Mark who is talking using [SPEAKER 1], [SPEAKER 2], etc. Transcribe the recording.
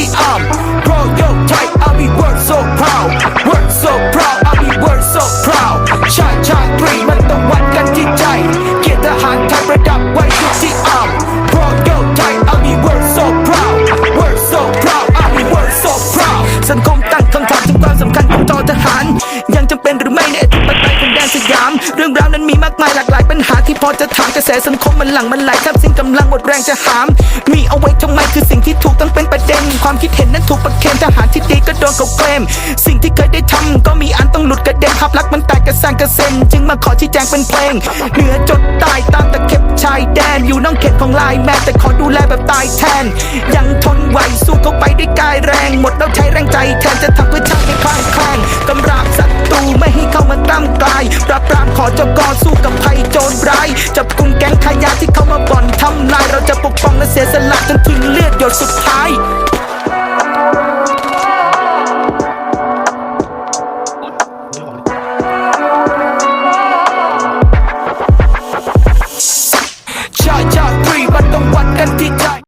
[SPEAKER 1] ว้อยู่ที่อาร์ม Royal Thai Army work so proud work so proud Army work so proud ชาติชาตรีมันต้องวัดกันที่ใจ เกียรติทหารไทยประดับไว้อยู่ที่อาร์ม Royal Thai Army work so proud work so proud Army work so proud สังคมตั้งคำถามถึงความสำคัญของทอทหาร ยังจำเป็นหรือไม่ในอธิปไตยของแดนสยาม เรื่องราวนั้นมีมากมายหลากหลายปัญหาที่พอจะถามกระแสสังคมมันหลั่งมันไหลครับสิ้นกำลังหมดแรงจะหาม มีเอาไว้ทำ ถูกต้องเป็นประเด็น ความคิดเห็นนั้นถูกประเคนทหารที่ดีก็โดนเขาเคลมสิ่งที่เคยได้ทำก็มีอันต้องหลุดกระเด็นภาพลักษณ์มันแตกกระสานกระเซ็นจึงมาขอชี้แจงเป็นเพลง เหนือจดใต้ตามตะเข็บชายแดนอยู่น้องเข็ดของลายแม่แต่ขอดูแลแบบตายแทน ยังทนไหวสู้เข้าไปด้วยกายแรง หมดแล้วใช้แรงใจแทนจะทำเพื่อชาติให้คลางแคลงกำราบศัตรูไม่ให้เข้ามาตั้มกลายปราบปรามขอเจ้ากรสู้กับภัยโจรร้ายจับกลุ่มแก๊งขายยาที่เข้ามาบ่อนทำลาย and tick tock.